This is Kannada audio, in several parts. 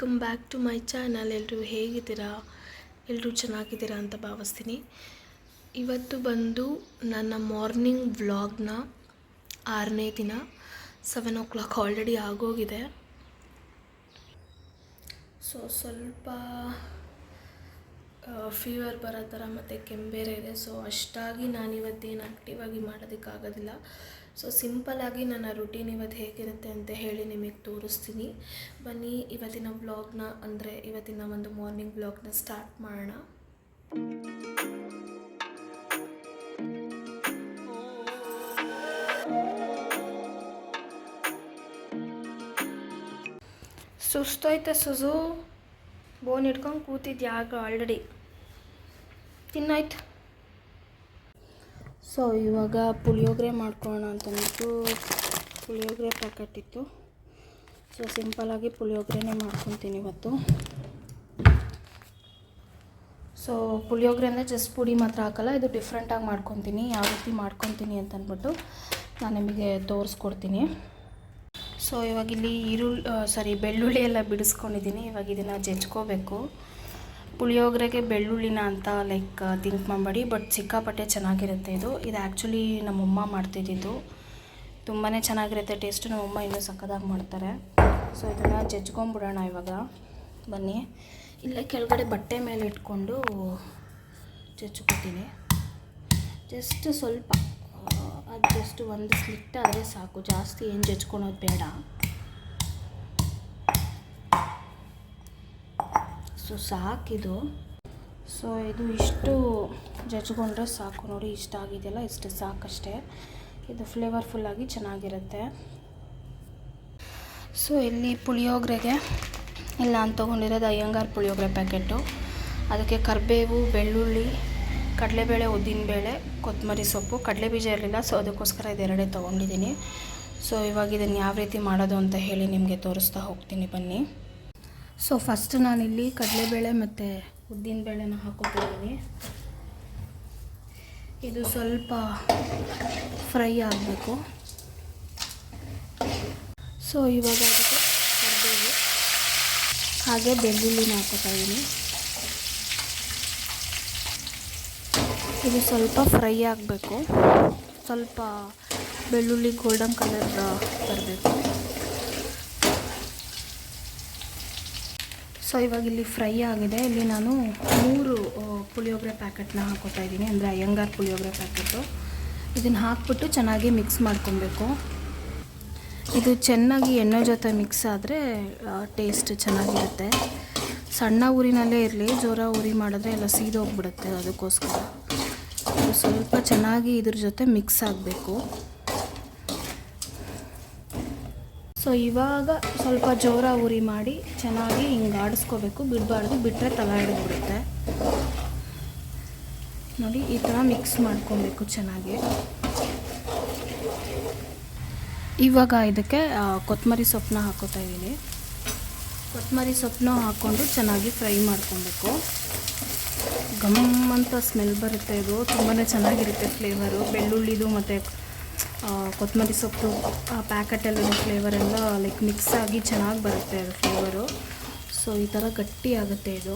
Welcome back to my channel ಎಲ್ಲರೂ ಹೇಗಿದ್ದೀರಾ? ಎಲ್ಲರೂ ಚೆನ್ನಾಗಿದ್ದೀರಾ ಅಂತ ಭಾವಿಸ್ತೀನಿ. ಇವತ್ತು ಬಂದು ನನ್ನ ಮಾರ್ನಿಂಗ್ ವ್ಲಾಗ್ನ ಆರನೇ ದಿನ ಸೆವೆನ್ ಓ ಕ್ಲಾಕ್ ಆಲ್ರೆಡಿ ಆಗೋಗಿದೆ. ಸೊ ಸ್ವಲ್ಪ ಫೀವರ್ ಬರೋ ಥರ ಮತ್ತು ಕೆಂಬೇರೆ ಇದೆ. ಸೊ ಅಷ್ಟಾಗಿ ನಾನು ಇವತ್ತೇನು ಆ್ಯಕ್ಟಿವ್ ಆಗಿ ಮಾಡೋದಕ್ಕಾಗೋದಿಲ್ಲ. ಸೊ ಸಿಂಪಲ್ಲಾಗಿ ನನ್ನ ರುಟೀನ್ ಇವತ್ತು ಹೇಗಿರುತ್ತೆ ಅಂತ ಹೇಳಿ ನಿಮಗೆ ತೋರಿಸ್ತೀನಿ. ಬನ್ನಿ, ಇವತ್ತಿನ ಬ್ಲಾಗ್ನ ಅಂದರೆ ಇವತ್ತಿನ ಒಂದು ಮಾರ್ನಿಂಗ್ ಬ್ಲಾಗ್ನ ಸ್ಟಾರ್ಟ್ ಮಾಡೋಣ. ಸುಸ್ತೋಯ್ತೆ ಸುಜು? ಬೋನ್ ಹಿಡ್ಕೊಂಡು ಕೂತಿದ್ಯಾಗ ಆಲ್ರೆಡಿ ತಿನ್ನಾಯ್ತು. ಸೊ, ಇವಾಗ ಪುಳಿಯೋಗರೆ ಮಾಡ್ಕೊಳ್ಳೋಣ ಅಂತಂದ್ಬಿಟ್ಟು ಪುಳಿಯೋಗರೆ ಪ್ಯಾಕೆಟ್ ಇತ್ತು. ಸೊ ಸಿಂಪಲಾಗಿ ಪುಳಿಯೋಗರೆನೇ ಮಾಡ್ಕೊತೀನಿ ಇವತ್ತು. ಸೊ, ಪುಳಿಯೋಗರೆ ಅಂದರೆ ಜಸ್ಟ್ ಪುಡಿ ಮಾತ್ರ ಹಾಕಲ್ಲ, ಇದು ಡಿಫ್ರೆಂಟಾಗಿ ಮಾಡ್ಕೊತೀನಿ, ಯಾವ ರೀತಿ ಮಾಡ್ಕೊತೀನಿ ಅಂತಂದ್ಬಿಟ್ಟು ನಾನು ನಿಮಗೆ ತೋರಿಸ್ಕೊಡ್ತೀನಿ. ಸೊ, ಇವಾಗ ಇಲ್ಲಿ ಈರುಳ್ಳಿ ಸಾರಿ ಬೆಳ್ಳುಳ್ಳಿ ಎಲ್ಲ ಬಿಡಿಸ್ಕೊಂಡಿದ್ದೀನಿ, ಇವಾಗ ಇದನ್ನು ಜಜ್ಕೋಬೇಕು. ಪುಳಿಯೋಗರೆಗೆ ಬೆಳ್ಳುಳ್ಳಿನ ಅಂತ ಲೈಕ್ ತಿಂಕ್ ಮಾಡಬೇಡಿ ಬಟ್ ಸಿಕ್ಕಾಪಟ್ಟೆ ಚೆನ್ನಾಗಿರುತ್ತೆ ಇದು. ಇದು ಆ್ಯಕ್ಚುಲಿ ನಮ್ಮಮ್ಮ ಮಾಡ್ತಿದ್ದಿದ್ದು. ತುಂಬಾ ಚೆನ್ನಾಗಿರುತ್ತೆ ಟೇಸ್ಟು ನಮ್ಮಮ್ಮ ಇನ್ನೂ ಸಕ್ಕದಾಗಿ ಮಾಡ್ತಾರೆ. ಸೊ ಇದನ್ನು ಜಜ್ಕೊಂಬಿಡೋಣ ಇವಾಗ. ಬನ್ನಿ. ಇಲ್ಲೇ ಕೆಳಗಡೆ ಬಟ್ಟೆ ಮೇಲೆ ಇಟ್ಕೊಂಡು ಜಜ್ಕೊತೀನಿ ಜಸ್ಟ್ ಸ್ವಲ್ಪ ಅದು ಜಸ್ಟ್ ಒಂದು ಸ್ಲಿಟ್ ಆದರೆ ಸಾಕು. ಜಾಸ್ತಿ ಏನು ಜಜ್ಕೊಳೋದು ಬೇಡ. ಸೊ ಸಾಕಿದು ಸೊ ಇದು ಇಷ್ಟು ಜಜ್ಕೊಂಡ್ರೆ ಸಾಕು ನೋಡಿ, ಇಷ್ಟ ಆಗಿದೆಯಲ್ಲ, ಇಷ್ಟು ಸಾಕಷ್ಟೇ. ಇದು ಫ್ಲೇವರ್ಫುಲ್ಲಾಗಿ ಚೆನ್ನಾಗಿರುತ್ತೆ. ಸೊ ಇಲ್ಲಿ ಪುಳಿಯೋಗರೆಗೆ, ಇಲ್ಲ ನಾನು ತೊಗೊಂಡಿರೋದು ಅಯ್ಯಂಗಾರ್ ಪುಳಿಯೋಗರೆ ಪ್ಯಾಕೆಟು. ಅದಕ್ಕೆ ಕರಿಬೇವು, ಬೆಳ್ಳುಳ್ಳಿ, ಕಡಲೆಬೇಳೆ, ಉದ್ದಿನಬೇಳೆ, ಕೊತ್ತಂಬರಿ ಸೊಪ್ಪು ಕಡಲೆ ಬೀಜ ಇರಲಿಲ್ಲ, ಸೊ ಅದಕ್ಕೋಸ್ಕರ ಇದೆರಡೇ ತೊಗೊಂಡಿದ್ದೀನಿ. ಸೊ ಇವಾಗ ಇದನ್ನು ಯಾವ ರೀತಿ ಮಾಡೋದು ಅಂತ ಹೇಳಿ ನಿಮಗೆ ತೋರಿಸ್ತಾ ಹೋಗ್ತೀನಿ, ಬನ್ನಿ. ಸೊ ಫಸ್ಟ್ ನಾನಿಲ್ಲಿ ಕಡಲೆಬೇಳೆ ಮತ್ತು ಉದ್ದಿನಬೇಳೆನ ಹಾಕೋತಿದ್ದೀನಿ. ಇದು ಸ್ವಲ್ಪ ಫ್ರೈ ಆಗಬೇಕು. ಸೊ ಇವಾಗ ಅದಕ್ಕೆ ಕರಿಬೇವು, ಹಾಗೆ ಬೆಳ್ಳುಳ್ಳಿನ ಹಾಕೋತಾ ಇದ್ದೀನಿ ಇದು ಸ್ವಲ್ಪ ಫ್ರೈ ಆಗಬೇಕು. ಸ್ವಲ್ಪ ಬೆಳ್ಳುಳ್ಳಿ ಗೋಲ್ಡನ್ ಕಲರ್ ಬರಬೇಕು. ಸೊ ಇವಾಗ ಇಲ್ಲಿ ಫ್ರೈ ಆಗಿದೆ. ಇಲ್ಲಿ ನಾನು ಮೂರು ಪುಳಿಯೋಗರೆ ಪ್ಯಾಕೆಟ್ನ ಹಾಕೋತಾ ಇದ್ದೀನಿ. ಅಂದರೆ ಅಯ್ಯಂಗಾರ್ ಪುಳಿಯೋಗರೆ ಪ್ಯಾಕೆಟು ಇದನ್ನು ಹಾಕ್ಬಿಟ್ಟು ಚೆನ್ನಾಗಿ ಮಿಕ್ಸ್ ಮಾಡ್ಕೊಬೇಕು. ಇದು ಚೆನ್ನಾಗಿ ಎಣ್ಣೆ ಜೊತೆ ಮಿಕ್ಸ್ ಆದರೆ ಟೇಸ್ಟ್ ಚೆನ್ನಾಗಿರುತ್ತೆ. ಸಣ್ಣ ಊರಿನಲ್ಲೇ ಇರಲಿ, ಜೋರ ಉರಿ ಮಾಡಿದ್ರೆ ಎಲ್ಲ ಸೀದೋಗ್ಬಿಡುತ್ತೆ ಅದಕ್ಕೋಸ್ಕರ. ಸ್ವಲ್ಪ ಚೆನ್ನಾಗಿ ಇದ್ರ ಜೊತೆ ಮಿಕ್ಸ್ ಆಗಬೇಕು. ಸೊ ಇವಾಗ ಸ್ವಲ್ಪ ಜೋರ ಉರಿ ಮಾಡಿ ಚೆನ್ನಾಗಿ ಹಿಂಗೆ ಆಡಿಸ್ಕೋಬೇಕು. ಬಿಡಬಾರ್ದು ಬಿಟ್ಟರೆ ತಲ ಹಿಡಿದ್ಬಿಡುತ್ತೆ. ನೋಡಿ, ಈ ಥರ ಮಿಕ್ಸ್ ಮಾಡ್ಕೊಬೇಕು ಚೆನ್ನಾಗಿ. ಇವಾಗ ಇದಕ್ಕೆ ಕೊತ್ತಂಬರಿ ಸೊಪ್ಪನ್ನ ಹಾಕೋತಾ ಇದ್ದೀನಿ. ಕೊತ್ತಂಬರಿ ಸೊಪ್ಪನ್ನ ಹಾಕ್ಕೊಂಡು ಚೆನ್ನಾಗಿ ಫ್ರೈ ಮಾಡ್ಕೊಬೇಕು. ಘಮ್ ಅಂತ ಸ್ಮೆಲ್ ಬರುತ್ತೆ ಇದು. ತುಂಬಾ ಚೆನ್ನಾಗಿರುತ್ತೆ ಫ್ಲೇವರು ಬೆಳ್ಳುಳ್ಳಿದು ಮತ್ತು ಕೊತ್ತಂಬರಿ ಸೊಪ್ಪು ಪ್ಯಾಕೆಟಲ್ಲಿರೋ ಫ್ಲೇವರ್ ಎಲ್ಲ ಲೈಕ್ ಮಿಕ್ಸ್ ಆಗಿ ಚೆನ್ನಾಗಿ ಬರುತ್ತೆ ಅದು ಫ್ಲೇವರು ಸೊ ಈ ಥರ ಗಟ್ಟಿ ಆಗುತ್ತೆ ಇದು.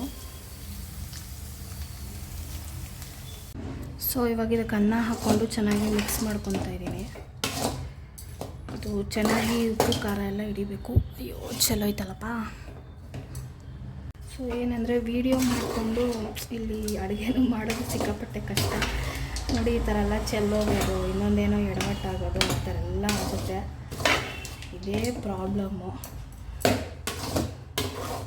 ಸೊ ಇವಾಗ ಇದಕ್ಕೆ ಅನ್ನ ಹಾಕ್ಕೊಂಡು ಚೆನ್ನಾಗಿ ಮಿಕ್ಸ್ ಮಾಡ್ಕೊತಾ ಇದ್ದೀನಿ. ಅದು ಚೆನ್ನಾಗಿ ಉಪ್ಪು, ಖಾರ ಎಲ್ಲ ಹಿಡಿಬೇಕು. ಅಯ್ಯೋ, ಚಲೋ ಐತಲ್ಲಪ್ಪ. ಸೊ ಏನಂದರೆ ವೀಡಿಯೋ ಮಾಡಿಕೊಂಡು ಇಲ್ಲಿ ಅಡುಗೆನೂ ಮಾಡೋದು ಸಿಕ್ಕಾಪಟ್ಟೆ ಕಷ್ಟ. ನೋಡಿ, ಈ ಥರ ಎಲ್ಲ ಚೆಲ್ಲೋಗೋದು ಇನ್ನೊಂದೇನೋ ಎಡವಟ್ಟಾಗೋದು ಆ ಥರ ಎಲ್ಲ ಆಗುತ್ತೆ. ಇದೇ ಪ್ರಾಬ್ಲಮ್ಮು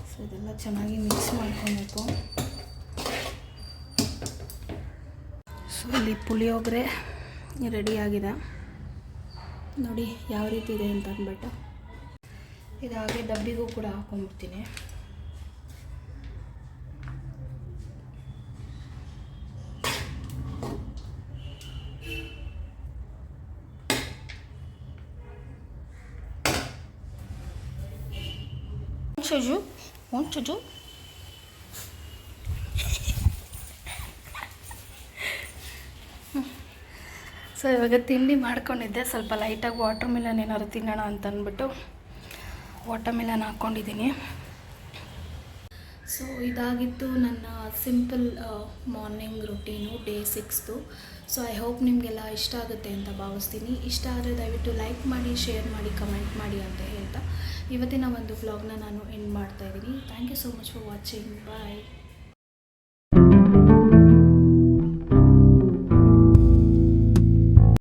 ಸೊ ಇದೆಲ್ಲ ಚೆನ್ನಾಗಿ ಮಿಕ್ಸ್ ಮಾಡ್ಕೊಬೇಕು. ಸೊ ಇಲ್ಲಿ ಪುಳಿಯೋಗರೆ ರೆಡಿಯಾಗಿದೆ ನೋಡಿ, ಯಾವ ರೀತಿ ಇದೆ ಅಂತ ಅಂದ್ಬಿಟ್ಟು. ಇದಾಗೆ ಡಬ್ಬಿಗೂ ಕೂಡ ಹಾಕೊಂಡ್ಬಿಡ್ತೀನಿ. çocuğu. 10 çocuğu. ಸೊ ಇವಾಗ ತಿಂಡಿ ಮಾಡ್ಕೊಂಡಿದ್ದೆ. ಸ್ವಲ್ಪ ಲೈಟಾಗಿ ವಾಟರ್ ಮಿಲನ್ ಏನಾದ್ರು ತಿನ್ನೋಣ ಅಂತ ಅಂದ್ಬಿಟ್ಟು ವಾಟರ್ ಮಿಲನ್ ಹಾಕ್ಕೊಂಡಿದ್ದೀನಿ ಸೊ ಇದಾಗಿತ್ತು ನನ್ನ ಸಿಂಪಲ್ ಮಾರ್ನಿಂಗ್ ರುಟೀನು ಡೇ ಸಿಕ್ಸ್ದು ಸೊ ಐ ಹೋಪ್ ನಿಮಗೆಲ್ಲ ಇಷ್ಟ ಆಗುತ್ತೆ ಅಂತ ಭಾವಿಸ್ತೀನಿ. ಇಷ್ಟ ಆದರೆ ದಯವಿಟ್ಟು ಲೈಕ್ ಮಾಡಿ ಶೇರ್ ಮಾಡಿ ಕಮೆಂಟ್ ಮಾಡಿ ಅಂತ ಹೇಳ್ತಾ. ಇವತ್ತಿನ ಒಂದು ಬ್ಲಾಗ್ನ ನಾನು ಎಂಡ್ ಮಾಡ್ತಾ ಮಾಡ್ತಾಯಿದ್ದೀನಿ thank you so much for watching bye